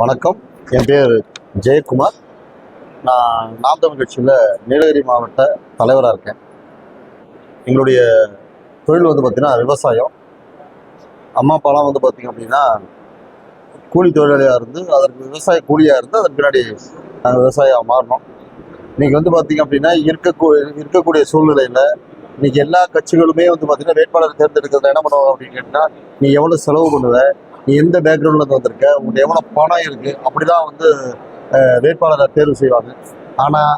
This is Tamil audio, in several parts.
வணக்கம். என் பேர் ஜெயக்குமார். நான் நாம் தமிழ் கட்சியில் நீலகிரி மாவட்ட தலைவராக இருக்கேன். எங்களுடைய தொழில் வந்து பார்த்திங்கன்னா விவசாயம். அம்மா அப்பாலாம் வந்து பார்த்திங்க அப்படின்னா கூலி தொழிலாளியாக இருந்து அதற்கு விவசாய கூலியாக இருந்து அதன் பின்னாடி நாங்கள் விவசாயம் மாறினோம் இன்றைக்கி வந்து பார்த்திங்க அப்படின்னா இருக்கக்கூ இருக்கக்கூடிய சூழ்நிலையில் இன்றைக்கி எல்லா கட்சிகளுமே வந்து பார்த்திங்கன்னா வேட்பாளர் தேர்ந்தெடுக்கிறத என்ன பண்ணுவாங்க அப்படின்னு கேட்டால் நீ எவ்வளோ செலவு பண்ணுவ நீ எந்த பேக்ரவுண்ட்லேருந்து வந்திருக்க உங்கள்கிட்ட எவ்வளோ பணம் இருக்குது அப்படி தான் வந்து வேட்பாளரை தேர்வு செய்வாங்க. ஆனால்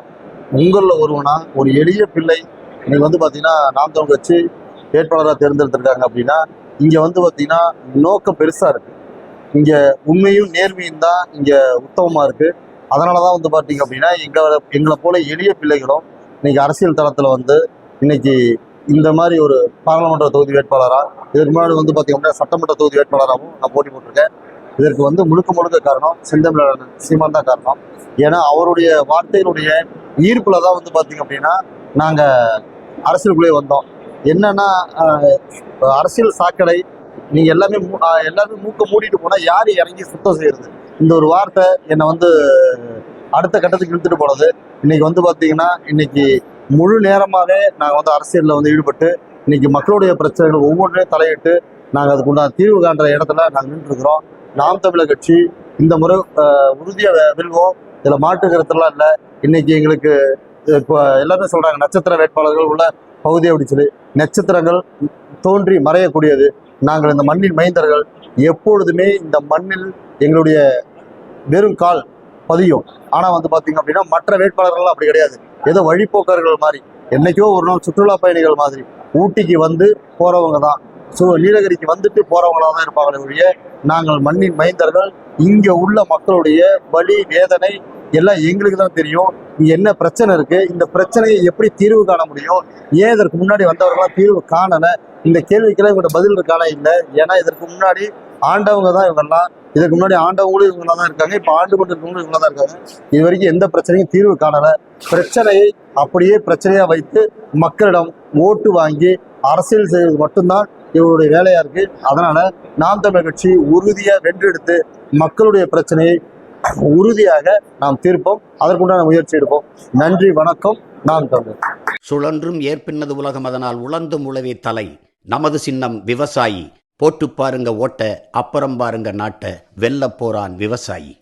உங்களில் ஒருவனா ஒரு எளிய பிள்ளை இன்னைக்கு வந்து பார்த்தீங்கன்னா நாம் தவங்க வச்சு வேட்பாளராக தேர்ந்தெடுத்திருக்காங்க அப்படின்னா இங்கே வந்து பார்த்தீங்கன்னா நோக்கம் பெருசாக இருக்குது இங்கே உண்மையும் நேர்மையும் தான் இங்கே உத்தமமாக இருக்குது அதனால தான் வந்து பார்த்தீங்க அப்படின்னா எங்களை எங்களை போல எளிய பிள்ளைகளும் இன்னைக்கு அரசியல் தளத்தில் வந்து இன்னைக்கு இந்த மாதிரி ஒரு பாராளுமன்ற தொகுதி வேட்பாளராக இதற்கு முன்னாடி வந்து பார்த்தீங்கன்னா சட்டமன்ற தொகுதி வேட்பாளராகவும் நான் போட்டி போட்டிருக்கேன். இதற்கு வந்து முழுக்க முழுக்க காரணம் செந்தமிழர் சீமான் தான் காரணம். ஏன்னா அவருடைய வார்த்தையினுடைய ஈர்ப்பில் தான் வந்து பார்த்தீங்க அப்படின்னா நாங்கள் அரசியலுக்குள்ளே வந்தோம். என்னன்னா அரசியல் சாக்கடை நீங்கள் எல்லாமே மூ- எல்லாருமே மூக்க மூடிட்டு போனால் யார் இறங்கி சுத்தம் செய்கிறது இந்த ஒரு வார்த்தை என்னை வந்து அடுத்த கட்டத்துக்கு இழுத்துட்டு போனது. இன்னைக்கு வந்து பார்த்தீங்கன்னா இன்னைக்கு முழு நேரமாகவே நாங்கள் வந்து அரசியலில் வந்து ஈடுபட்டு இன்னைக்கு மக்களுடைய பிரச்சனைகள் ஒவ்வொன்றையும் தலையிட்டு நாங்கள் அதுக்குண்டான தீர்வு காண்ற இடத்துல நாங்கள் நின்றுருக்கிறோம். நாம் தமிழர் கட்சி இந்த முறை உறுதியாக வெல்வோம். இதில் மாட்டுக்கிறதுலாம் இல்லை. இன்னைக்கு எங்களுக்கு இப்போ எல்லாருமே சொல்கிறாங்க நட்சத்திர வேட்பாளர்கள் உள்ள பகுதி அப்படின்னு சொல்லி. நட்சத்திரங்கள் தோன்றி மறையக்கூடியது. நாங்கள் இந்த மண்ணின் மைந்தர்கள். எப்பொழுதுமே இந்த மண்ணில் எங்களுடைய வெறும் கால் பதியும். ஆனால் வந்து பார்த்தீங்க அப்படின்னா மற்ற வேட்பாளர்கள் அப்படி கிடையாது. ஏதோ வழிப்போக்கர்கள் மாதிரி. என்றைக்கோ ஒரு நாள் சுற்றுலா பயணிகள் மாதிரி ஊட்டிக்கு வந்து போகிறவங்க தான். ஸோ நீலகிரிக்கு வந்துட்டு போகிறவங்களாக தான் இருப்பாங்களே ஒழிய நாங்கள் மண்ணின் மைந்தர்கள் இங்கே உள்ள மக்களுடைய வலி வேதனை எல்லாம் எங்களுக்கு தான் தெரியும். என்ன பிரச்சனை இருக்கு? இந்த பிரச்சனையை எப்படி தீர்வு காண முடியும்? ஏன் இதற்கு முன்னாடி வந்தவர்களாம் தீர்வு காணலை? இந்த கேள்விக்கெல்லாம் இவங்க பதில் இருக்கான? இல்லை. ஏன்னா இதற்கு முன்னாடி ஆண்டவங்க தான் இவங்கெல்லாம். இதுக்கு முன்னாடி ஆண்டவங்களும் இவங்களா தான் இருக்காங்க. இப்போ ஆண்டு கொண்டு இருக்கவங்களும் இவங்களா தான் இருக்காங்க. இது வரைக்கும் எந்த பிரச்சனையும் தீர்வு காணல. பிரச்சனையை அப்படியே பிரச்சனையா வைத்து மக்களிடம் ஓட்டு வாங்கி அரசியல் செய்வது மட்டும்தான் இவருடைய வேலையா இருக்கு. அதனால நாம் தமிழர் கட்சி உறுதியா வென்றெடுத்து மக்களுடைய பிரச்சனையை உறுதியாக நாம் தீர்ப்போம். அதற்குண்டான முயற்சி எடுப்போம். நன்றி வணக்கம். நாம் தமிழர். சுழன்றும் ஏற்பின்னது உலகம் அதனால் உழந்தும் உழவே தலை. நமது சின்னம் விவசாயி போட்டு பாருங்க ஓட்ட அப்புறம் பாருங்க நாட்ட. வெல்ல போறான் விவசாயி.